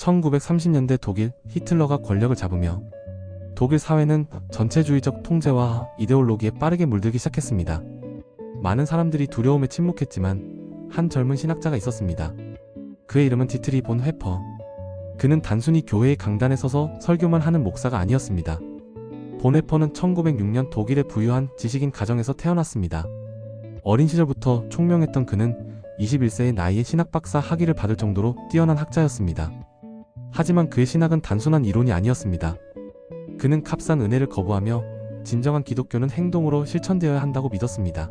1930년대 독일 히틀러가 권력을 잡으며 독일 사회는 전체주의적 통제와 이데올로기에 빠르게 물들기 시작했습니다. 많은 사람들이 두려움에 침묵했지만 한 젊은 신학자가 있었습니다. 그의 이름은 디트리 본 회퍼. 그는 단순히 교회의 강단에 서서 설교만 하는 목사가 아니었습니다. 본 회퍼는 1906년 독일의 부유한 지식인 가정에서 태어났습니다. 어린 시절부터 총명했던 그는 21세의 나이에 신학 박사 학위를 받을 정도로 뛰어난 학자였습니다. 하지만 그의 신학은 단순한 이론이 아니었습니다. 그는 값싼 은혜를 거부하며 진정한 기독교는 행동으로 실천되어야 한다고 믿었습니다.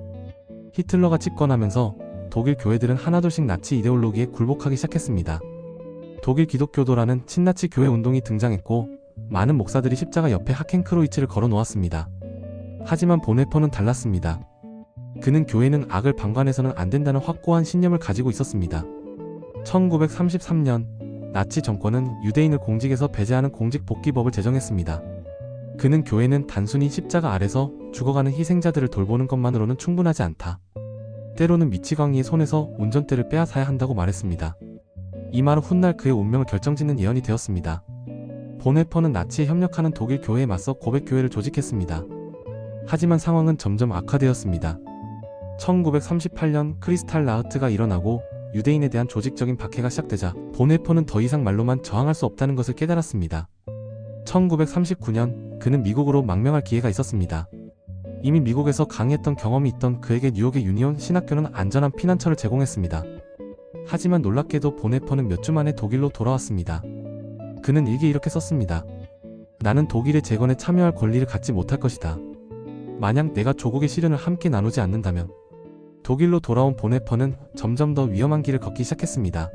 히틀러가 집권하면서 독일 교회들은 하나둘씩 나치 이데올로기에 굴복하기 시작했습니다. 독일 기독교도라는 친나치 교회 운동이 등장했고 많은 목사들이 십자가 옆에 하켄크로이츠를 걸어 놓았습니다. 하지만 보네퍼는 달랐습니다. 그는 교회는 악을 방관해서는 안 된다는 확고한 신념을 가지고 있었습니다. 1933년 나치 정권은 유대인을 공직에서 배제하는 공직복귀법을 제정했습니다. 그는 교회는 단순히 십자가 아래서 죽어가는 희생자들을 돌보는 것만으로는 충분하지 않다. 때로는 미치광이의 손에서 운전대를 빼앗아야 한다고 말했습니다. 이 말은 훗날 그의 운명을 결정짓는 예언이 되었습니다. 보네퍼는 나치에 협력하는 독일 교회에 맞서 고백교회를 조직했습니다. 하지만 상황은 점점 악화되었습니다. 1938년 크리스탈 라흐트가 일어나고 유대인에 대한 조직적인 박해가 시작되자 보네퍼는 더 이상 말로만 저항할 수 없다는 것을 깨달았습니다. 1939년 그는 미국으로 망명할 기회가 있었습니다. 이미 미국에서 강의했던 경험이 있던 그에게 뉴욕의 유니온 신학교는 안전한 피난처를 제공했습니다. 하지만 놀랍게도 보네퍼는 몇 주 만에 독일로 돌아왔습니다. 그는 일기에 이렇게 썼습니다. 나는 독일의 재건에 참여할 권리를 갖지 못할 것이다. 만약 내가 조국의 시련을 함께 나누지 않는다면 독일로 돌아온 보네퍼는 점점 더 위험한 길을 걷기 시작했습니다.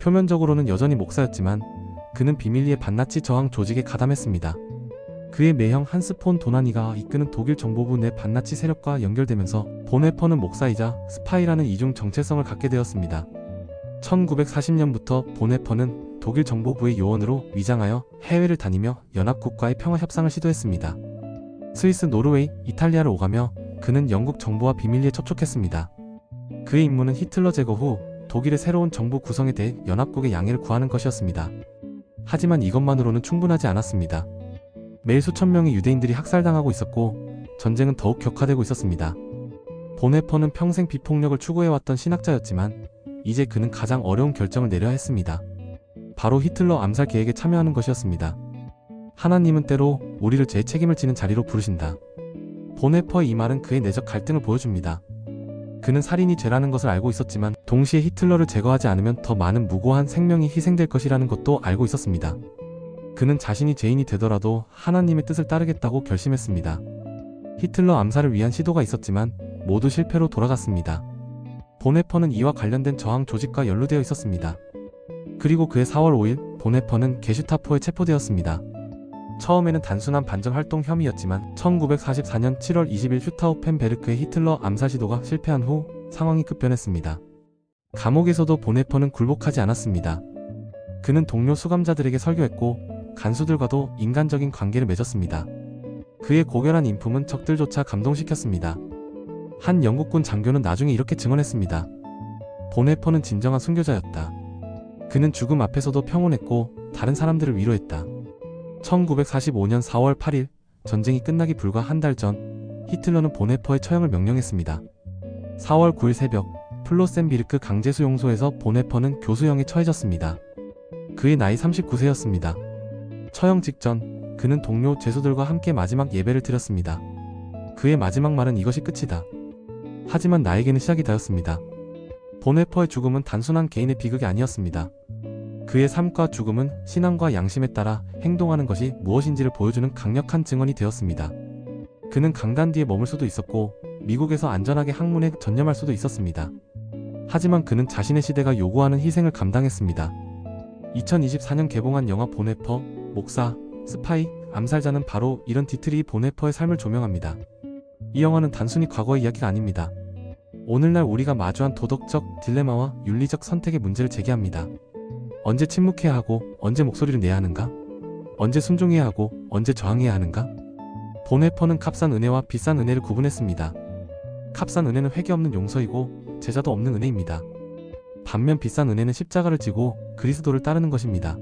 표면적으로는 여전히 목사였지만 그는 비밀리에 반나치 저항 조직에 가담했습니다. 그의 매형 한스 폰 도나니가 이끄는 독일 정보부 내 반나치 세력과 연결되면서 보네퍼는 목사이자 스파이라는 이중 정체성을 갖게 되었습니다. 1940년부터 보네퍼는 독일 정보부의 요원으로 위장하여 해외를 다니며 연합국과의 평화 협상을 시도했습니다. 스위스, 노르웨이, 이탈리아를 오가며 그는 영국 정부와 비밀리에 접촉했습니다. 그의 임무는 히틀러 제거 후 독일의 새로운 정부 구성에 대해 연합국의 양해를 구하는 것이었습니다. 하지만 이것만으로는 충분하지 않았습니다. 매일 수천 명의 유대인들이 학살당하고 있었고 전쟁은 더욱 격화되고 있었습니다. 보네퍼는 평생 비폭력을 추구해왔던 신학자였지만 이제 그는 가장 어려운 결정을 내려야 했습니다. 바로 히틀러 암살 계획에 참여하는 것이었습니다. 하나님은 때로 우리를 제 책임을 지는 자리로 부르신다. 보네퍼의 이 말은 그의 내적 갈등을 보여줍니다. 그는 살인이 죄라는 것을 알고 있었지만 동시에 히틀러를 제거하지 않으면 더 많은 무고한 생명이 희생될 것이라는 것도 알고 있었습니다. 그는 자신이 죄인이 되더라도 하나님의 뜻을 따르겠다고 결심했습니다. 히틀러 암살을 위한 시도가 있었지만 모두 실패로 돌아갔습니다. 보네퍼는 이와 관련된 저항 조직과 연루되어 있었습니다. 그리고 그해 4월 5일 보네퍼는 게슈타포에 체포되었습니다. 처음에는 단순한 반전 활동 혐의였지만 1944년 7월 20일 슈타우펜베르크의 히틀러 암살 시도가 실패한 후 상황이 급변했습니다. 감옥에서도 보네퍼는 굴복하지 않았습니다. 그는 동료 수감자들에게 설교했고 간수들과도 인간적인 관계를 맺었습니다. 그의 고결한 인품은 적들조차 감동시켰습니다. 한 영국군 장교는 나중에 이렇게 증언했습니다. 보네퍼는 진정한 순교자였다. 그는 죽음 앞에서도 평온했고 다른 사람들을 위로했다. 1945년 4월 8일 전쟁이 끝나기 불과 한 달 전 히틀러는 보네퍼의 처형을 명령했습니다. 4월 9일 새벽 플로센비르크 강제수용소에서 보네퍼는 교수형에 처해졌습니다. 그의 나이 39세였습니다. 처형 직전 그는 동료 죄수들과 함께 마지막 예배를 드렸습니다. 그의 마지막 말은 이것이 끝이다. 하지만 나에게는 시작이 되었습니다. 보네퍼의 죽음은 단순한 개인의 비극이 아니었습니다. 그의 삶과 죽음은 신앙과 양심에 따라 행동하는 것이 무엇인지를 보여주는 강력한 증언이 되었습니다. 그는 강단 뒤에 머물 수도 있었고 미국에서 안전하게 학문에 전념할 수도 있었습니다. 하지만 그는 자신의 시대가 요구하는 희생을 감당했습니다. 2024년 개봉한 영화 보네퍼, 목사, 스파이, 암살자는 바로 이런 디트리 보네퍼의 삶을 조명합니다. 이 영화는 단순히 과거의 이야기가 아닙니다. 오늘날 우리가 마주한 도덕적 딜레마와 윤리적 선택의 문제를 제기합니다. 언제 침묵해야 하고 언제 목소리를 내야 하는가? 언제 순종해야 하고 언제 저항해야 하는가? 보네퍼는 값싼 은혜와 비싼 은혜를 구분했습니다. 값싼 은혜는 회개 없는 용서이고 제자도 없는 은혜입니다. 반면 비싼 은혜는 십자가를 지고 그리스도를 따르는 것입니다.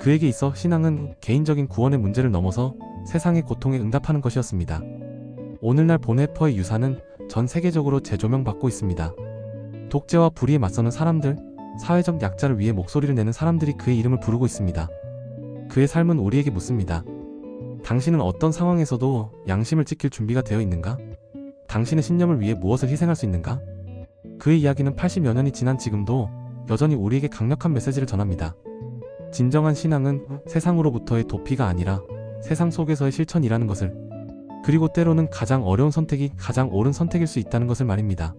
그에게 있어 신앙은 개인적인 구원의 문제를 넘어서 세상의 고통에 응답하는 것이었습니다. 오늘날 보네퍼의 유산은 전 세계적으로 재조명받고 있습니다. 독재와 불의에 맞서는 사람들, 사회적 약자를 위해 목소리를 내는 사람들이 그의 이름을 부르고 있습니다. 그의 삶은 우리에게 묻습니다. 당신은 어떤 상황에서도 양심을 지킬 준비가 되어 있는가? 당신의 신념을 위해 무엇을 희생할 수 있는가? 그의 이야기는 80여 년이 지난 지금도 여전히 우리에게 강력한 메시지를 전합니다. 진정한 신앙은 세상으로부터의 도피가 아니라 세상 속에서의 실천이라는 것을 그리고 때로는 가장 어려운 선택이 가장 옳은 선택일 수 있다는 것을 말입니다.